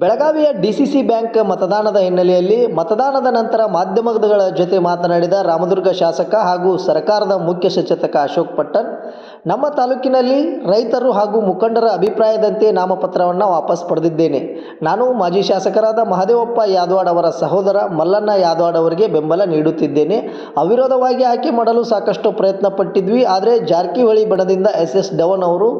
ಬೆಳಗಾವಿಯ DCC bank ಮತದಾನದ ಹಿನ್ನೆಲೆಯಲ್ಲಿ ಮತದಾನದ ನಂತರ ಮಾಧ್ಯಮಗಳ ಜೊತೆ ಮಾತನಾಡಿದ ರಾಮದುರ್ಗ ಶಾಸಕ ಹಾಗೂ ಸರ್ಕಾರದ ಮುಖ್ಯ ಸಚೇತಕ ಅಶೋಕ್ ಪಟ್ಟಣ್, ನಮ್ಮ ತಾಲೂಕಿನಲ್ಲಿ ರೈತರು ಹಾಗೂ ಮುಖಂಡರ ಅಭಿಪ್ರಾಯದಂತೆ ನಾಮಪತ್ರವನ್ನು ವಾಪಸ್ ಪಡೆದಿದ್ದೇನೆ. ನಾನು ಮಾಜಿ ಶಾಸಕರಾದ ಮಹದೇವಪ್ಪ ಯಾದವಾಡ್ ಅವರ ಸಹೋದರ ಮಲ್ಲಣ್ಣ ಯಾದವಾಡ್ ಅವರಿಗೆ ಬೆಂಬಲ ನೀಡುತ್ತಿದ್ದೇನೆ. ಅವಿರೋಧವಾಗಿ ಆಯ್ಕೆ ಮಾಡಲು ಸಾಕಷ್ಟು ಪ್ರಯತ್ನ ಪಟ್ಟಿದ್ವಿ ಆದರೆ ಜಾರಕಿಹೊಳಿ ಬಣದಿಂದ ಎಸ್ ಎಸ್ ಡವನ್ ಅವರು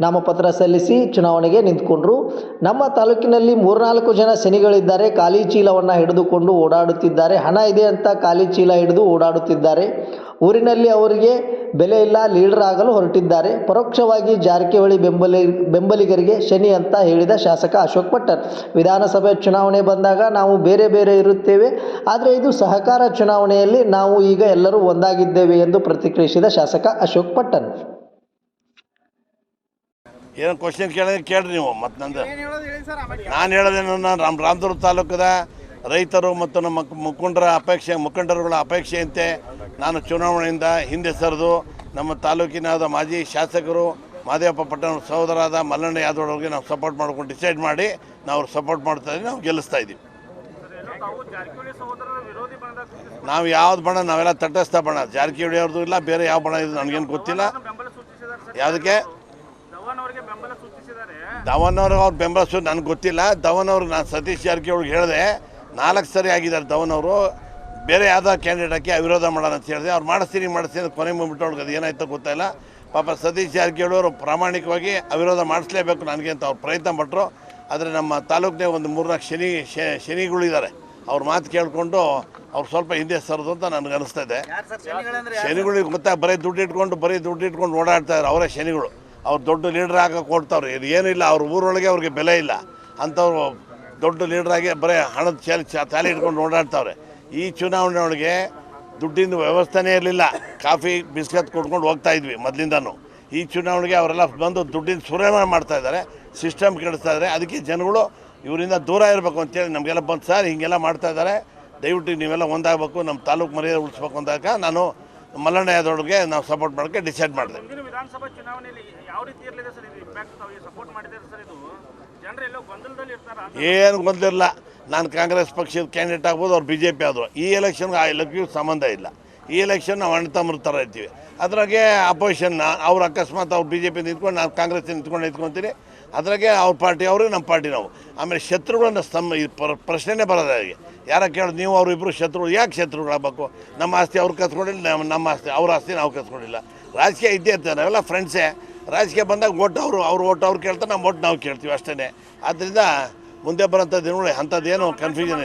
ನಾಮಪತ್ರ ಸಲ್ಲಿಸಿ ಚುನಾವಣೆಗೆ ನಿಂತ್ಕೊಂಡ್ರು. ನಮ್ಮ ತಾಲೂಕಿನಲ್ಲಿ ಮೂರ್ನಾಲ್ಕು ಜನ ಶನಿಗಳಿದ್ದಾರೆ. ಖಾಲಿ ಚೀಲವನ್ನು ಹಿಡಿದುಕೊಂಡು ಓಡಾಡುತ್ತಿದ್ದಾರೆ. ಹಣ ಇದೆ ಅಂತ ಖಾಲಿ ಚೀಲ ಹಿಡಿದು ಓಡಾಡುತ್ತಿದ್ದಾರೆ. ಊರಿನಲ್ಲಿ ಅವರಿಗೆ ಬೆಲೆ ಇಲ್ಲ ಲೀಡರ್ ಆಗಲು ಹೊರಟಿದ್ದಾರೆ. ಪರೋಕ್ಷವಾಗಿ ಜಾರಕಿಹೊಳಿ ಬೆಂಬಲಿ, ಬೆಂಬಲಿಗರಿಗೆ ಶನಿ ಅಂತ ಹೇಳಿದ ಶಾಸಕ ಅಶೋಕ್ ಪಟ್ಟರ್ ವಿಧಾನಸಭೆ ಚುನಾವಣೆ ಬಂದಾಗ ನಾವು ಬೇರೆ ಬೇರೆ ಇರುತ್ತೇವೆ. ಆದರೆ ಇದು ಸಹಕಾರ ಚುನಾವಣೆಯಲ್ಲಿ ನಾವು ಈಗ ಎಲ್ಲರೂ ಒಂದಾಗಿದ್ದೇವೆ ಎಂದು ಪ್ರತಿಕ್ರಿಯಿಸಿದ ಶಾಸಕ ಅಶೋಕ್ ಪಟ್ಟಣ್ ಏನು ಕ್ವಶನ್ ಕೇಳಿದ್ರೆ ಕೇಳ್ರಿ ನೀವು ಮತ್ತು ನಂದು. ನಾನು ಹೇಳೋದೇನು ನಾನು ರಾಮ್ ರಾಮದುರ್ಗ ತಾಲೂಕದ ರೈತರು ಮತ್ತು ನಮ್ಮ ಮುಖಂಡರ ಅಪೇಕ್ಷೆ ಮುಖಂಡರುಗಳ ಅಪೇಕ್ಷೆಯಂತೆ ನಾನು ಚುನಾವಣೆಯಿಂದ ಹಿಂದೆ ಸರಿದು ನಮ್ಮ ತಾಲೂಕಿನಾದ ಮಾಜಿ ಶಾಸಕರು ಮಾದೇವಪ್ಪ ಪಟ್ಟಣ ಸಹೋದರಾದ ಮಲ್ಲಣ್ಣ ಯಾದವ್ ಅವ್ರಿಗೆ ನಾವು ಸಪೋರ್ಟ್ ಮಾಡ್ಕೊಂಡು ಡಿಸೈಡ್ ಮಾಡಿ ನಾವು ಸಪೋರ್ಟ್ ಮಾಡ್ತಾ ಇದ್ದೀವಿ ನಾವು ಗೆಲ್ಲಿಸ್ತಾ ಇದ್ದೀವಿ. ನಾವು ಯಾವ್ದು ಬಣ್ಣ ನಾವೆಲ್ಲ ತಟಸ್ಥ ಬಣ್ಣ ಜಾರಕಿಹೊಳಿ ಅವ್ರದ್ದು ಇಲ್ಲ ಬೇರೆ ಯಾವ ಬಣ ಇದು ನನಗೇನು ಗೊತ್ತಿಲ್ಲ. ಯಾವುದಕ್ಕೆ ಧವನ್ ಅವರಿಗೆ ಬೆಂಬಲ ಸೂಚಿಸಿದ್ದಾರೆ ಧವನ್ ಅವ್ರ ಅವ್ರ ಬೆಂಬಲಿಸು ನನಗೆ ಗೊತ್ತಿಲ್ಲ. ಧವನ್ ಅವ್ರಿಗೆ ನಾನು ಸತೀಶ್ ಜಾರಕಿಹೊಳಿಗೆ ಹೇಳಿದೆ ನಾಲ್ಕು ಸರಿ ಆಗಿದ್ದಾರೆ ಧವನ್ ಅವರು ಬೇರೆ ಯಾವುದೋ ಕ್ಯಾಂಡಿಡೇಟ್ ಹಾಕಿ ಅವಿರೋಧ ಮಾಡೋಣ ಅಂತ ಹೇಳಿದೆ. ಅವ್ರು ಮಾಡಿಸ್ತೀನಿ ಮಾಡಿಸ್ತೀನಿ ಅಂತ ಕೊನೆ ಮುಗಿಬಿಟ್ಟು ಅವ್ರಿಗೆ ಅದು ಏನಾಯ್ತೋ ಗೊತ್ತಿಲ್ಲ ಪಾಪ ಸತೀಶ್ ಜಾರಕಿಹೊಳಿ ಅವರು ಪ್ರಾಮಾಣಿಕವಾಗಿ ಅವಿರೋಧ ಮಾಡಿಸ್ಲೇಬೇಕು ನನಗೆ ಅಂತ ಅವ್ರು ಪ್ರಯತ್ನ ಪಟ್ಟರು ಆದರೆ ನಮ್ಮ ತಾಲೂಕಿನ ಒಂದು ಮೂರ್ನಾಲ್ಕು ಶನಿ ಶನಿಗಳಿದ್ದಾರೆ. ಅವ್ರ ಮಾತು ಕೇಳಿಕೊಂಡು ಅವ್ರು ಸ್ವಲ್ಪ ಹಿಂದೆ ಸರದು ಅಂತ ನನಗೆ ಅನಿಸ್ತಾ ಇದೆ ಶನಿಗಳಿಗೆ ಗೊತ್ತಾ ಬರೀ ದುಡ್ಡು ಇಟ್ಕೊಂಡು ಬರೀ ದುಡ್ಡು ಇಟ್ಕೊಂಡು ಓಡಾಡ್ತಾ ಇದ್ದಾರೆ ಅವರೇ ಶನಿಗಳು. ಅವ್ರು ದೊಡ್ಡ ಲೀಡರ್ ಆಗಕ್ಕೆ ಕೊಡ್ತಾವ್ರೆ. ಇದು ಏನಿಲ್ಲ, ಅವ್ರ ಊರೊಳಗೆ ಅವ್ರಿಗೆ ಬೆಲೆ ಇಲ್ಲ. ಅಂಥವ್ರು ದೊಡ್ಡ ಲೀಡ್ರಾಗಿ ಬರೀ ಹಣದ ಚಾಲಿ ತಾಲಿ ಇಟ್ಕೊಂಡು ಓಡಾಡ್ತಾವ್ರೆ. ಈ ಚುನಾವಣೆ ಒಳಗೆ ದುಡ್ಡಿನ ವ್ಯವಸ್ಥೆನೇ ಇರಲಿಲ್ಲ. ಕಾಫಿ, ಬಿಸ್ಕತ್ ಕೊಟ್ಕೊಂಡು ಹೋಗ್ತಾ ಇದ್ವಿ ಮೊದಲಿಂದನೂ. ಈ ಚುನಾವಣೆಗೆ ಅವರೆಲ್ಲ ಬಂದು ದುಡ್ಡಿನ ಸುರೇಮ ಮಾಡ್ತಾ ಇದ್ದಾರೆ ಸಿಸ್ಟಮ್ ಕೆಡಿಸ್ತಾ ಇದ್ದಾರೆ. ಅದಕ್ಕೆ ಜನಗಳು ಇವರಿಂದ ದೂರ ಇರಬೇಕು ಅಂತೇಳಿ ನಮಗೆಲ್ಲ ಬಂದು, ಸರ್, ಹೀಗೆಲ್ಲ ಮಾಡ್ತಾ ಇದ್ದಾರೆ. ದಯವಿಟ್ಟು ನೀವೆಲ್ಲ ಒಂದಾಗಬೇಕು ನಮ್ಮ ತಾಲೂಕು ಮರ್ಯಾದೆ ಉಳಿಸ್ಬೇಕು ಅಂದಾಗ ನಾನು ಮಲ್ಲಣ್ಣ ಯಾದವ್ರಿಗೆ ನಾವು ಸಪೋರ್ಟ್ ಮಾಡೋಕ್ಕೆ ಡಿಸೈಡ್ ಮಾಡಿದೆ. ಮುಂದಿನ ವಿಧಾನಸಭಾ ಚುನಾವಣೆಯಲ್ಲಿ ಯಾವ ರೀತಿ ಇರಲಿದೆ ಸರ್ ಇದು ಇಂಪ್ಯಾಕ್ಟ್ ತಾವು ಸಪೋರ್ಟ್ ಮಾಡಿದ್ದಾರೆ ಸರ್ ಇದು? ಜನರು ಎಲ್ಲೋ ಗೊಂದಲದಲ್ಲಿ ಇರ್ತಾರ? ಏನು ಗೊಂದಿರಲ್ಲ ನಾನು ಕಾಂಗ್ರೆಸ್ ಪಕ್ಷದ ಕ್ಯಾಂಡಿಡೇಟ್ ಆಗ್ಬೋದು ಅವ್ರು ಬಿ ಜೆ ಪಿ ಆದರು. ಈ ಎಲೆಕ್ಷನ್ಗೆ ಆ ಎಲೆಕ್ಷನ್ ಸಂಬಂಧ ಇಲ್ಲ. ಈ ಎಲೆಕ್ಷನ್ ನಾವು ಅಣ್ಣ ತಮ್ಮರ ಥರ ಇರ್ತೀವಿ ಅದ್ರಾಗೆ ಅಪೋಸಿಷನ್ನ ಅವ್ರು ಅಕಸ್ಮಾತ್ ಅವ್ರು ಬಿ ಜೆ ಪಿ ನಿಂತ್ಕೊಂಡು ನಾನು ಕಾಂಗ್ರೆಸ್ ನಿಂತ್ಕೊಂಡು ನಿಂತ್ಕೊತೀನಿ. ಅದ್ರಾಗೆ ಅವ್ರ ಪಾರ್ಟಿ ಅವರು ನಮ್ಮ ಪಾರ್ಟಿ ನಾವು. ಆಮೇಲೆ ಶತ್ರುಗಳನ್ನ ಸ್ತಂಭ ಪ್ರಶ್ನೆನೇ ಬರೋದು ಅವರಿಗೆ ಯಾರ ಕೇಳೋದು ನೀವು, ಅವ್ರ ಇಬ್ಬರು ಶತ್ರುಗಳು, ಯಾಕೆ ಶತ್ರುಗಳಾಗಬೇಕು ನಮ್ಮ ಆಸ್ತಿ ಅವ್ರು ಕತ್ಕೊಂಡಿಲ್ಲ ನಮ್ಮ ನಮ್ಮ ಆಸ್ತಿ, ಅವ್ರ ಆಸ್ತಿ ನಾವು ಕತ್ಕೊಂಡಿಲ್ಲ ರಾಜಕೀಯ ಇದ್ದೇ ಇರ್ತದೆ, ನಾವೆಲ್ಲ ಫ್ರೆಂಡ್ಸೇ ರಾಜಕೀಯ ಬಂದಾಗ ಓಟ್ ಅವರು, ಅವ್ರು ಓಟ್ ಅವ್ರು ಕೇಳ್ತಾರೆ, ನಮ್ಮ ಓಟ್ ನಾವು ಕೇಳ್ತೀವಿ ಅಷ್ಟೇ ಆದ್ದರಿಂದ ಮುಂದೆ ಬರೋಂಥ ದಿನಗಳು, ಅಂಥದ್ದೇನು ಕನ್ಫ್ಯೂಷನ್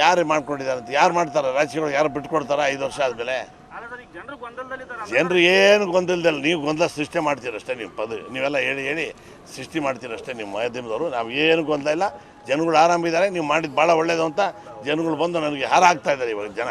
ಯಾರು ಮಾಡ್ಕೊಂಡಿದ್ದಾರೆ ಅಂತ ಯಾರು ಮಾಡ್ತಾರೆ? ರಾಜಕೀಯಗಳು ಯಾರು ಬಿಟ್ಕೊಡ್ತಾರ? ಐದು ವರ್ಷ ಆದಮೇಲೆ. ಜನರು ಏನು ಗೊಂದಲದಲ್ಲಿ ನೀವು ಗೊಂದಲ ಸೃಷ್ಟಿ ಮಾಡ್ತೀರಷ್ಟೇ ನೀವು ಪದ ನೀವೆಲ್ಲ ಹೇಳಿ ಹೇಳಿ ಸೃಷ್ಟಿ ಮಾಡ್ತೀರಷ್ಟೇ ನಿಮ್ಮ ಮಾಧ್ಯಮದವರು. ನಾವು ಏನು ಗೊಂದಲ ಇಲ್ಲ. ಜನಗಳು ಆರಾಮಿದ್ದಾರೆ. ನೀವು ಮಾಡಿದ್ದು ಭಾಳ ಒಳ್ಳೇದು ಅಂತ ಜನಗಳು ಬಂದು ನನಗೆ ಹಾರ ಆಗ್ತಾ ಇದ್ದಾರೆ ಇವಾಗ ಜನ.